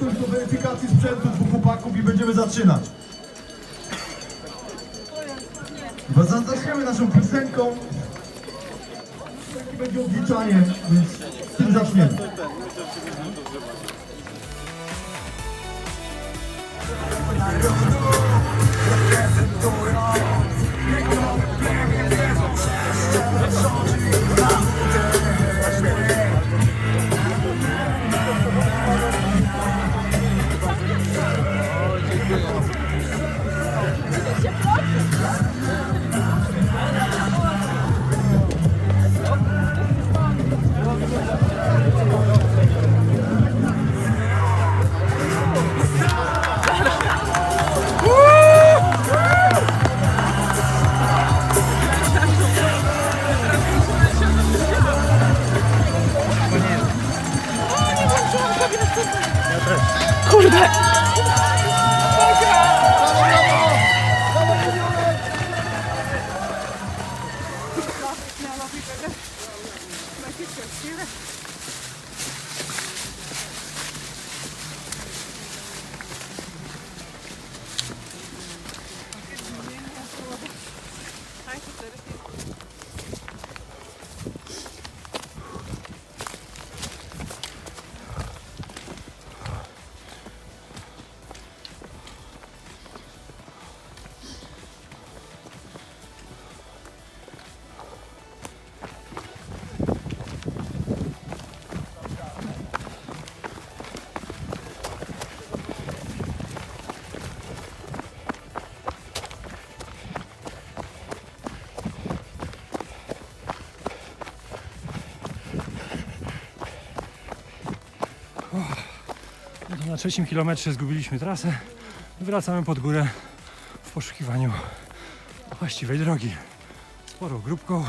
gotowość do weryfikacji sprzętu dwóch chłopaków i będziemy zaczynać. Zaczniemy naszą piosenką. Piosenki będzie odliczanie, więc z tym zaczniemy. Na trzecim kilometrze zgubiliśmy trasę. Wracamy pod górę w poszukiwaniu właściwej drogi. Sporą grupką.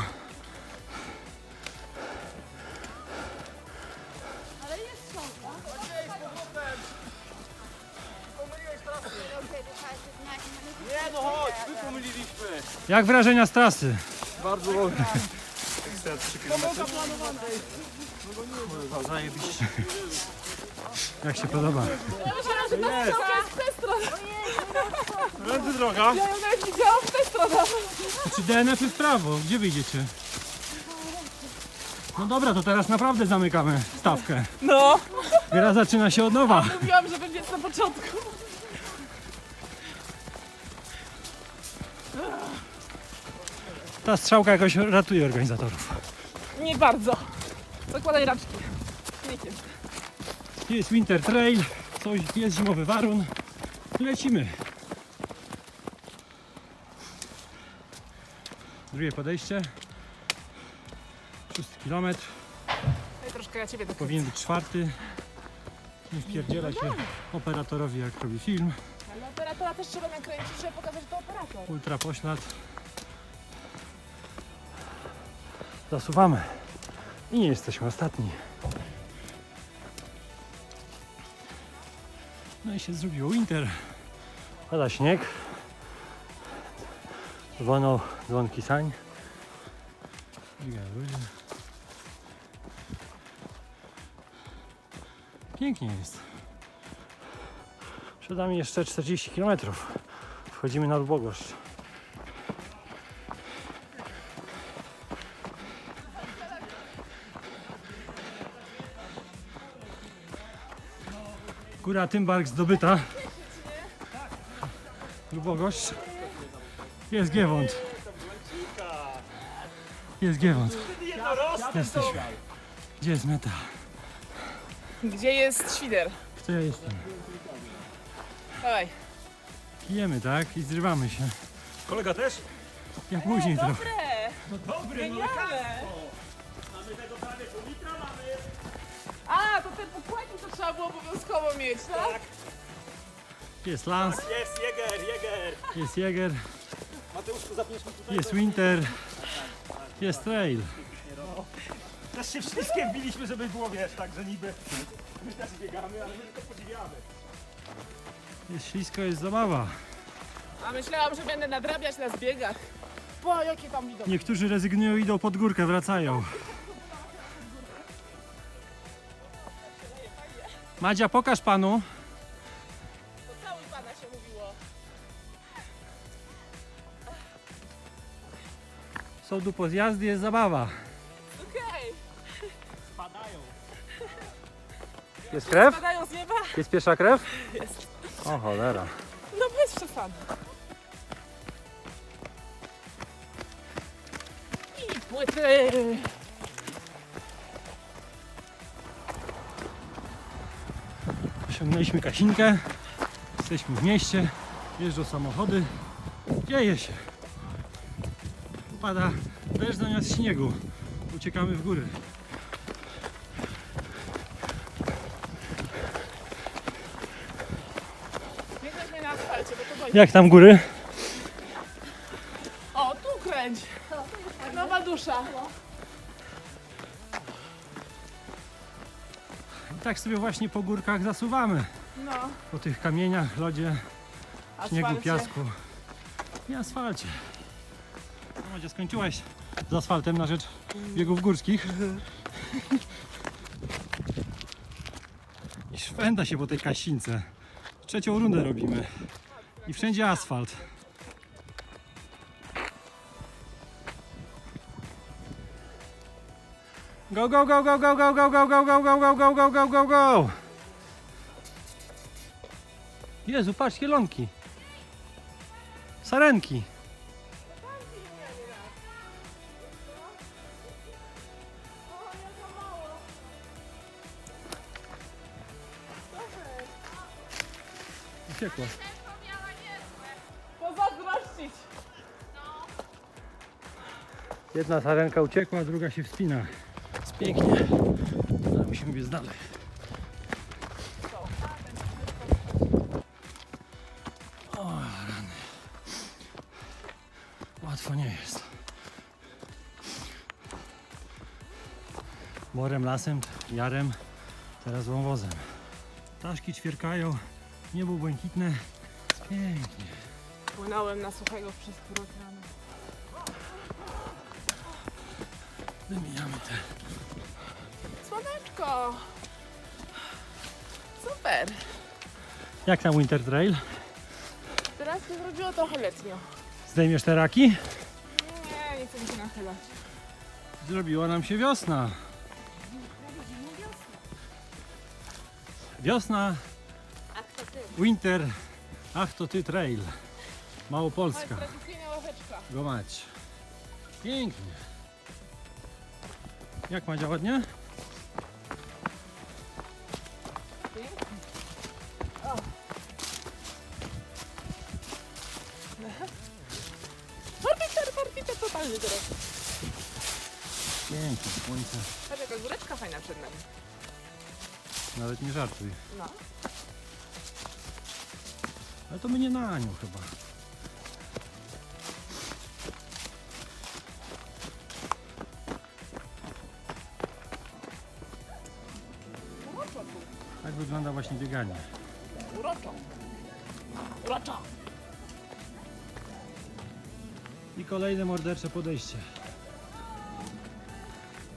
Nie no chodź, wy pomyliliśmy. Jak wrażenia z trasy? Bardzo wolno. Jak się podoba? Będzie droga. Ja ją nawet widziałam w tę stronę. Czy DNF w prawo? Gdzie wyjdziecie? No dobra, to teraz naprawdę zamykamy stawkę. No, Gra zaczyna się od nowa. mówiłam, żeby biec na początku. Ta strzałka jakoś ratuje organizatorów. Nie bardzo. Zakładaj raczki. Nikiem. Jest Winter Trail, coś, jest zimowy warun. Lecimy. Drugie podejście. Szósty kilometr. Daj troszkę ja ciebie do Powinien być czwarty. Nie wpierdziela się operatorowi jak robi film. Ale operatora też trzeba nakręcić, żeby pokazać, to operator. Ultra poślad. Zasuwamy. I nie jesteśmy ostatni. No i się zrobiło winter. Pada śnieg. Dzwoną dzwonki sań. Biegają ludzie. Pięknie jest. Przed nami jeszcze 40 km. Wchodzimy na Lubogoszcz. Góra Tymbark zdobyta. Lubogoszcz. Jest Giewont. Jest Giewont. Jesteśmy. Gdzie jest meta? Gdzie jest świder? Kto ja jestem? Dawaj. Pijemy, tak? I zrywamy się. Kolega też? Ja później trochę. Dobre. Dobry, no Genialne. Było obowiązkowo mieć, tak? Jest Lans, Jest Jäger, Jäger. jest Jäger, Mateuszku, zapniesz mi tutaj. jest Winter, jest Trail. Też się wszystkie wbiliśmy, żeby było, wiesz, tak, że niby my też biegamy, ale my tylko podziwiamy. Jest ślisko, jest zabawa. A myślałam, że będę nadrabiać na zbiegach. Bo jakie tam widoki. Niektórzy rezygnują, idą pod górkę, wracają. Madzia, pokaż panu. Cały pana się mówiło. Są tu pozjazdy, jest zabawa. Okej. Jest krew? Padają z nieba? Jest pierwsza krew? Jest. O cholera. No bez przesady. I płyty. Osiągnęliśmy Kasinkę. Jesteśmy w mieście. Jeżdżą samochody. Dzieje się. Pada deszcz zamiast śniegu. Uciekamy w góry. Jak tam góry? O, tu kręć. Nowa dusza. Tak sobie właśnie po górkach zasuwamy. No, Po tych kamieniach, lodzie, śniegu, asfalcie. piasku i asfalcie. No, Macie, skończyłaś z asfaltem na rzecz biegów górskich. I szwenda się po tej kasince. Trzecią rundę robimy. I wszędzie asfalt. Go, go, go, go, go, go, go, go, go, go, go, go, go, go, go, go, go. Jezu, patrz, kielonki. Sarenki. Uciekła. Pozazdrościć. Jedna sarenka uciekła, druga się wspina. Pięknie. Ale musimy biec dalej. O, rany. Łatwo nie jest. Morem, lasem, jarem, teraz wąwozem. Ptaszki ćwierkają, niebo błękitne. Pięknie. Płynąłem na suchego przez pół rano. Wymieniamy te Słoneczko. Super. Jak tam Winter Trail? Teraz się zrobiło trochę letnio. Zdejmiesz te raki? Nie, nie chcę mi się nachylać. Zrobiła nam się wiosna. Wiosna, winter, ach to ty trail. Małopolska, tradycyjna go mać. Pięknie. Jak Madzia ładnie? Orbiter, orbiter totalny teraz. Pięknie, słońce. Patrz, jaka góreczka fajna przed nami. Nawet nie żartuj. No. Ale to my nie na nią chyba. Właśnie bieganie. Uroczo. Uroczo. I kolejne mordercze podejście.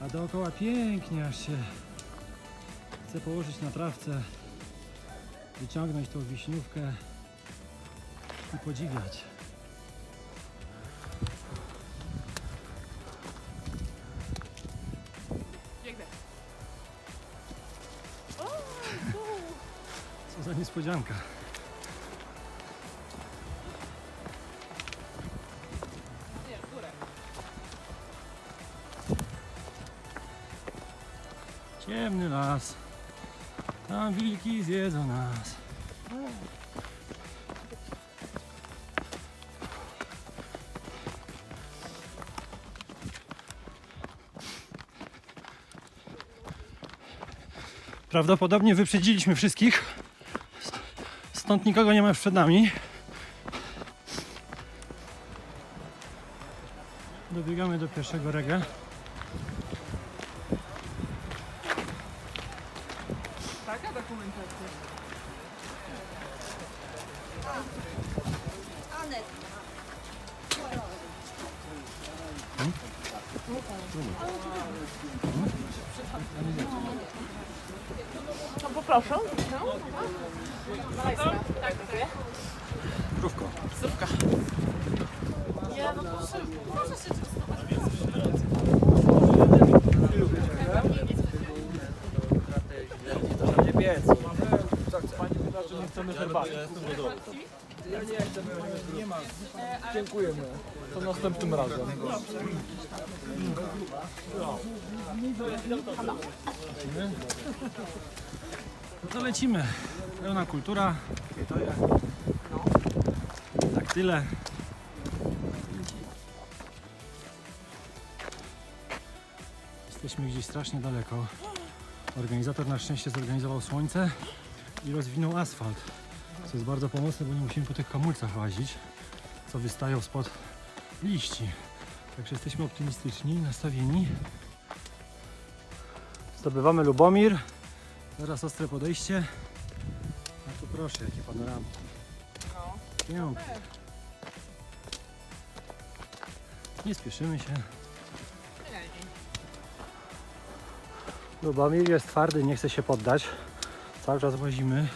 A dookoła pięknie aż się chce położyć na trawce, wyciągnąć tą wiśniówkę i podziwiać. Niespodzianka. Ciemny las. Tam wilki zjedzą nas. Prawdopodobnie wyprzedziliśmy wszystkich. Stąd nikogo nie ma już przed nami. Dobiegamy do pierwszego rega. Taka dokumentacja. No poproszę. No poproszę. Tak, dziękuję. Krówko. Zupka. Ja no proszę, proszę się Chcemy herbaty. Ja nie nie ma. Dziękujemy. To następnym razem. No to lecimy. Pełna kultura. Tak tyle. Jesteśmy gdzieś strasznie daleko. Organizator na szczęście zorganizował słońce i rozwinął asfalt. Co jest bardzo pomocne, bo nie musimy po tych kamulcach łazić, co wystają spod liści. Także jesteśmy optymistyczni, nastawieni. Zdobywamy Lubomir. Teraz ostre podejście. A tu proszę, jakie panoramy. Pięknie. Nie spieszymy się. Lubomir jest twardy, nie chce się poddać. Cały czas łazimy.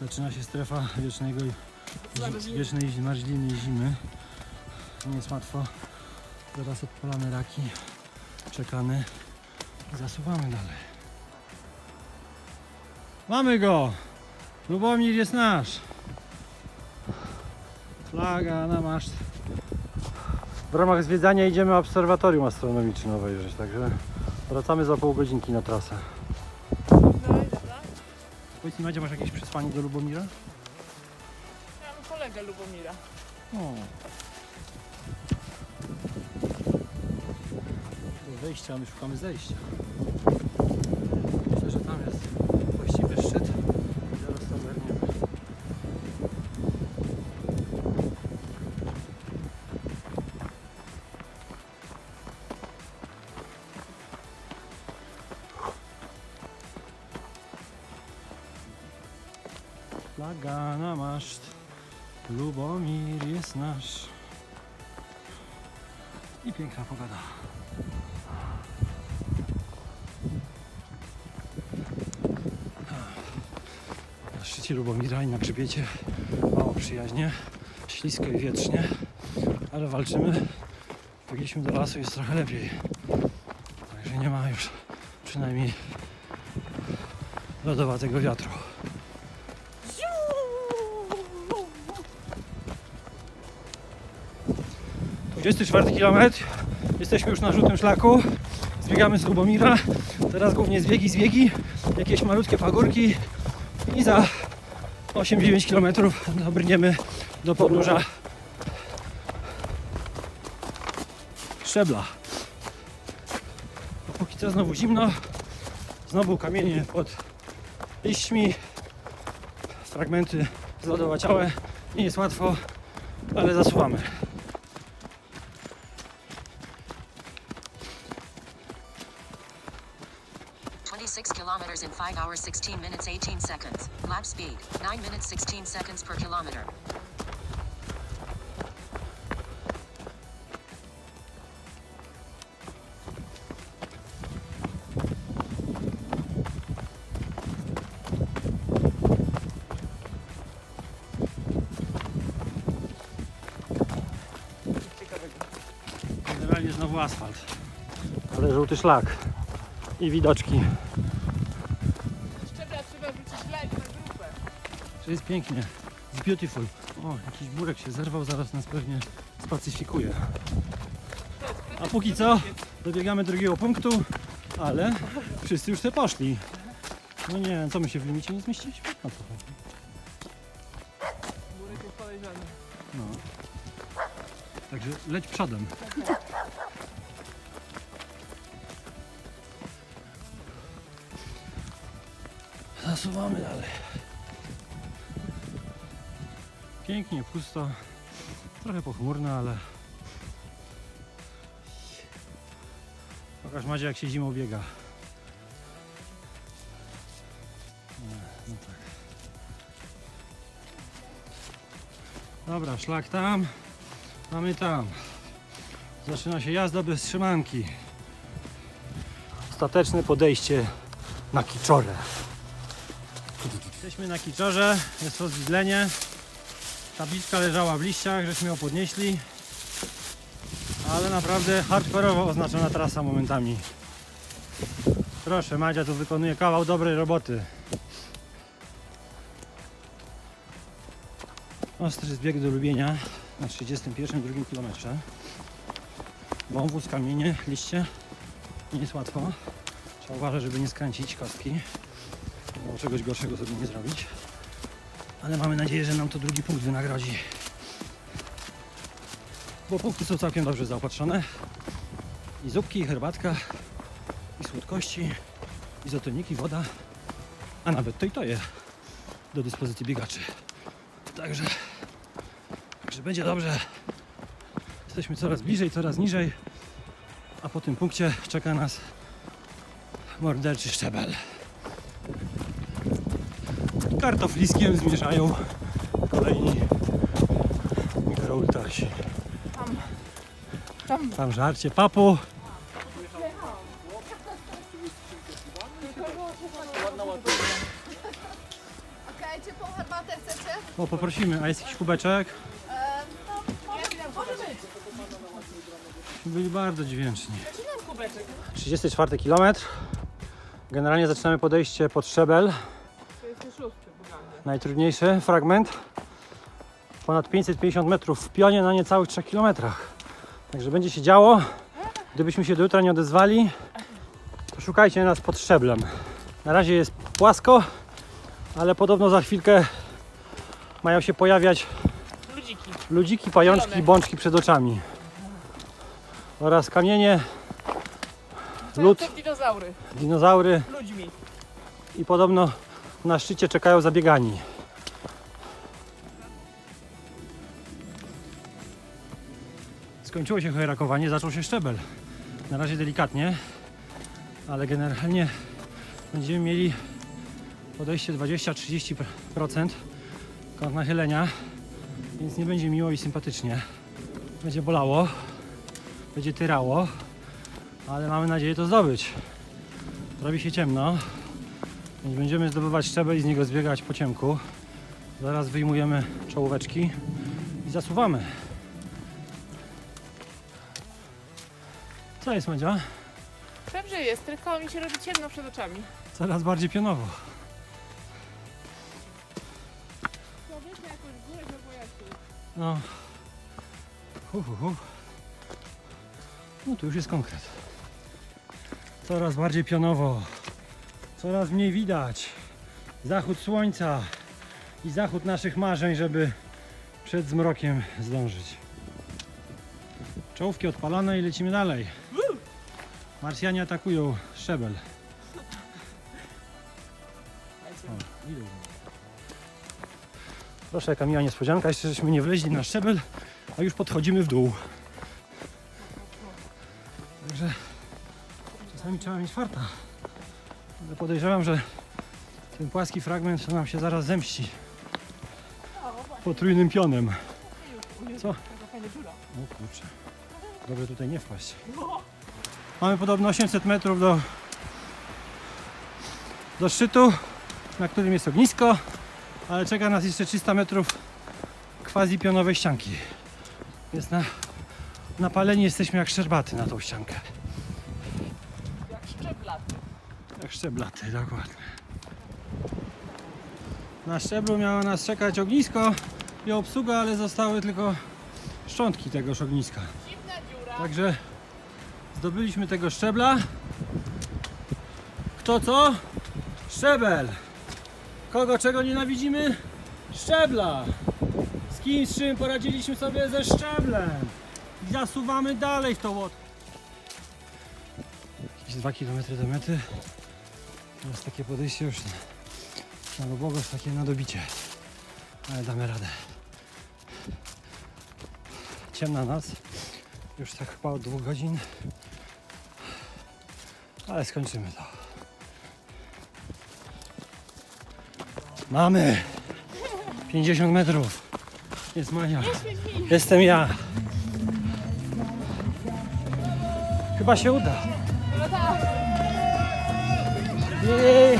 Zaczyna się strefa wiecznego, wiecznej zmarzliny zimy. Nie jest łatwo. Zaraz odpalamy raki. Czekamy i zasuwamy dalej. Mamy go! Lubomir jest nasz! Flaga na maszt. W ramach zwiedzania idziemy obserwatorium astronomiczne obejrzeć, także wracamy za pół godzinki na trasę. Powiedz mi, Madzia, masz jakieś przesłanie do Lubomira? Ja mam kolegę Lubomira. O. wejścia, my szukamy zejścia. Myślę, że tam jest szczycie Lubomira i na grzbiecie mało przyjaźnie, ślisko i wietrznie, ale walczymy. Wbiliśmy do lasu, jest trochę lepiej. Także nie ma już przynajmniej lodowatego wiatru. 24 km. Jesteśmy już na żółtym szlaku. Zbiegamy z Lubomira. Teraz głównie zbiegi, zbiegi, jakieś malutkie pagórki i za 8-9 km dobrniemy do podnóża szczebla. Póki co znowu zimno, znowu kamienie pod liśćmi, fragmenty zlodowaciałe. Nie jest łatwo, ale zasuwamy. Kilometers in five hours, sixteen minutes, eighteen seconds. Lap speed, nine minutes, sixteen seconds per kilometer. Generalnie znowu asfalt. Ale żółty szlak. I widoczki. Że jest pięknie. It's beautiful. O, jakiś burek się zerwał, zaraz nas pewnie spacyfikuje. A póki co dobiegamy drugiego punktu, ale wszyscy już te poszli. No nie, co my się w limicie nie zmieściliśmy? O co chodzi? Burek jest. No. Także leć przodem. Zasuwamy dalej. Pięknie, pusto. Trochę pochmurno, ale... Pokaż Madzie jak się zimą biega. No tak. Dobra, szlak tam. Mamy tam. Zaczyna się jazda bez trzymanki. Ostateczne podejście na Kiczorę. Jesteśmy na Kiczorze, jest rozwidlenie. Tabliczka leżała w liściach, żeśmy ją podnieśli. Ale naprawdę hardkorowo oznaczona trasa momentami. Proszę, Madzia tu wykonuje kawał dobrej roboty. Ostry zbieg do Lubienia na 31 drugim kilometrze. Wąwóz, kamienie, liście. Nie jest łatwo. Trzeba uważać, żeby nie skręcić kostki. Bo czegoś gorszego sobie nie zrobić. Ale mamy nadzieję, że nam to drugi punkt wynagrodzi. Bo punkty są całkiem dobrze zaopatrzone. I zupki, i herbatka, i słodkości, izotoniki, woda, a nawet to i to je do dyspozycji biegaczy. Także, także będzie dobrze. Jesteśmy coraz bliżej, coraz niżej, a po tym punkcie czeka nas morderczy szczebel. Kartofliskiem zmierzają kolejni mikroultrasi. Tam. Tam żarcie papu. Okej, ciepłą herbatę chcecie? O, poprosimy, a jest jakiś kubeczek? Byli bardzo dźwięczni. 34 km. Generalnie zaczynamy podejście pod szczebel. Najtrudniejszy fragment. Ponad 550 metrów w pionie na niecałych 3 km. Także będzie się działo. Gdybyśmy się do jutra nie odezwali, to szukajcie nas pod szczeblem. Na razie jest płasko, ale podobno za chwilkę mają się pojawiać Ludziki. ludziki, pajączki bączki przed oczami. Oraz kamienie, lód, dinozaury. dinozaury Ludźmi. i podobno na szczycie czekają zabiegani. Skończyło się chojrakowanie, zaczął się szczebel. Na razie delikatnie, ale generalnie będziemy mieli podejście 20-30% kąt nachylenia, więc nie będzie miło i sympatycznie. Będzie bolało, będzie tyrało, ale mamy nadzieję to zdobyć. Robi się ciemno, więc będziemy zdobywać szczebel i z niego zbiegać po ciemku. Zaraz wyjmujemy czołóweczki i zasuwamy. Co jest Madzia? Dobrze jest, tylko mi się robi ciemno przed oczami. Coraz bardziej pionowo. No. Hu, hu, hu. No tu już jest konkret. Coraz bardziej pionowo. Coraz mniej widać. Zachód słońca i zachód naszych marzeń, żeby przed zmrokiem zdążyć. Czołówki odpalone i lecimy dalej. Marsjanie atakują szczebel. O. Proszę, jaka miła niespodzianka. Jeszcze żeśmy nie wleźli na szczebel, a już podchodzimy w dół. Także czasami trzeba mieć farta. Podejrzewam, że ten płaski fragment to nam się zaraz zemści. Potrójnym pionem. Co? O kurczę. Dobrze tutaj nie wpaść. Mamy podobno 800 metrów do, do szczytu, na którym jest ognisko, ale czeka nas jeszcze 300 metrów quasi pionowej ścianki. Więc na, napaleni jesteśmy jak szczerbaty na tą ściankę. Szczeblaty, dokładnie. Na szczeblu miało nas czekać ognisko i obsługa, ale zostały tylko szczątki tegoż ogniska. Także zdobyliśmy tego szczebla. Kto co? Szczebel. Kogo czego nienawidzimy? Szczebla. Z kim z czym poradziliśmy sobie ze szczeblem. I zasuwamy dalej w to łot. Jakieś 2 km do mety. Teraz takie podejście już na, na Lubogos, takie na dobicie. Ale damy radę. Ciemna noc. Już tak chyba od dwóch godzin. Ale skończymy to. Mamy 50 metrów. Jest Mania. Jestem ja. Chyba się uda. Jej. Gratuluję!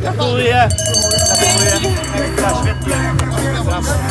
Gratuluję! Ekstra, świetnie! Brawo!